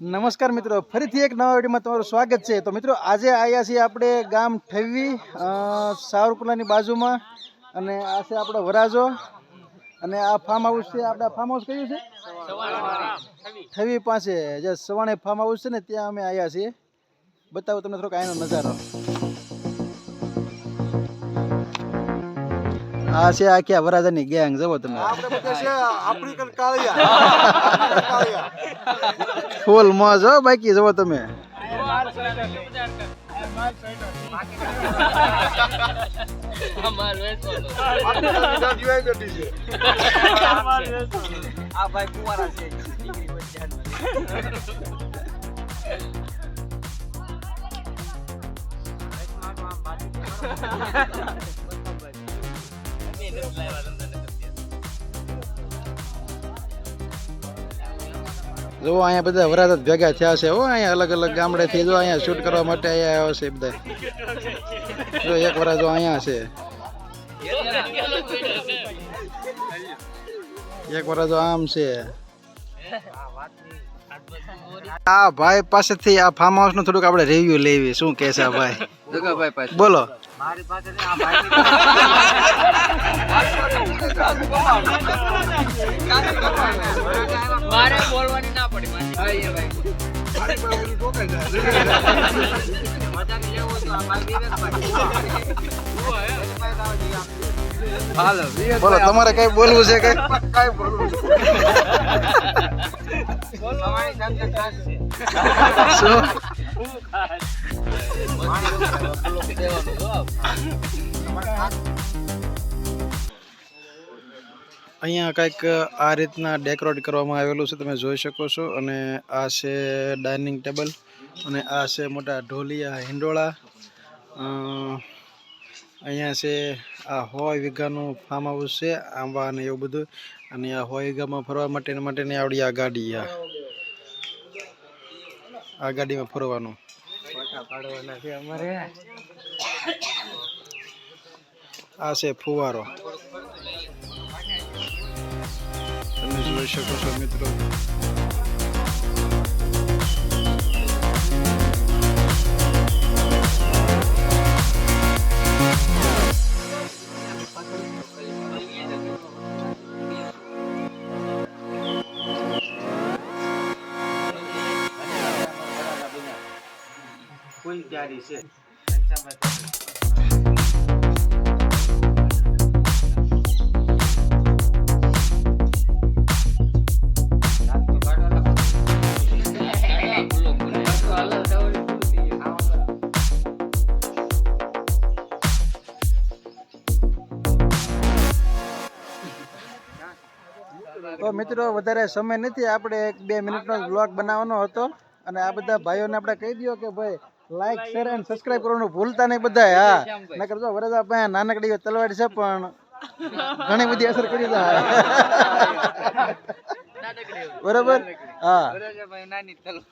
નમસ્કાર મિત્રો, ફરીથી એક નવા વિડીયોમાં તમારું સ્વાગત છે. તો મિત્રો, આજે આવ્યા છીએ આપણે ગામ ઠેવી સાવરકુલાની બાજુમાં અને આ છે આપણો વરાજો. અને આ ફાર્મ હાઉસ છે આપણા ફાર્મ હાઉસ કયું છે? ઠેવી પાસે. જે સવાણે ફાર્મ હાઉસ છે ને, ત્યાં અમે આવ્યા છીએ. બતાવો તમને થોડોક આનો નજારો. આ છે આખી આ વરાજાની ગેંગ જુઓ તમે. ફૂલ મોજ હો બાકી જવો તમે આ ભાઈ કુંવારા છે દીકરી વચ્ચે જો અહીંયા બધા વરાજા ભેગા થયા છે હો, અહીંયા અલગ અલગ ગામડેથી જો અહીંયા શૂટ કરવા માટે અહીંયા આવ્યા છે બધા. જો એક વરાજો અહીંયા છે. એક વરાજો આમ છે. આ ભાઈ પાસેથી આ ફાર્મ હાઉસનું થોડુંક આપણે રિવ્યુ લેવી. શું કે છે ભાઈ? પાસે બોલો મારી પાસે. આ ભાઈ મારે બોલવાની ના પડી મારી. ભાઈ મજાક લેવો તો આ ભાઈ. વિવેકભાઈ હાલો બોલો તમારે કઈ બોલવું છે કઈ? કઈ બોલવું અહીંયા કંઈક આ રીતના ડેકોરેટ કરવામાં આવેલું છે તમે જોઈ શકો છો. અને આ છે ડાઇનિંગ ટેબલ અને આ છે મોટા ઢોલિયા હિંડોળા. અ, અહીંયા છે આ હોય વીઘાનું ફાર્મ હાઉસ છે આંબા અને એવું બધું. અને આ હોય વીઘામાં ફરવા માટે માટેની આવડી આ ગાડી આ. આ ગાડીમાં ફરવાનું. આ છે ફુવારો. તમે જોઈ શકો છો મિત્રો. ફૂલ તૈયારી છે. તો મિત્રો, વધારે સમય નથી. આપણે એક બે મિનિટનો બ્લોગ બનાવવાનો હતો. અને આ બધા ભાઈઓને આપણે કહી દો કે ભાઈ લાઈક શેર અને સબસ્ક્રાઇબ કરવાનું ભૂલતા નહીં બધા હા. નકર જો વરદા પાસે નાનકડી તલવાડી છે પણ ઘણી બધી અસર કરી દે બરોબર? હા. નાની તલ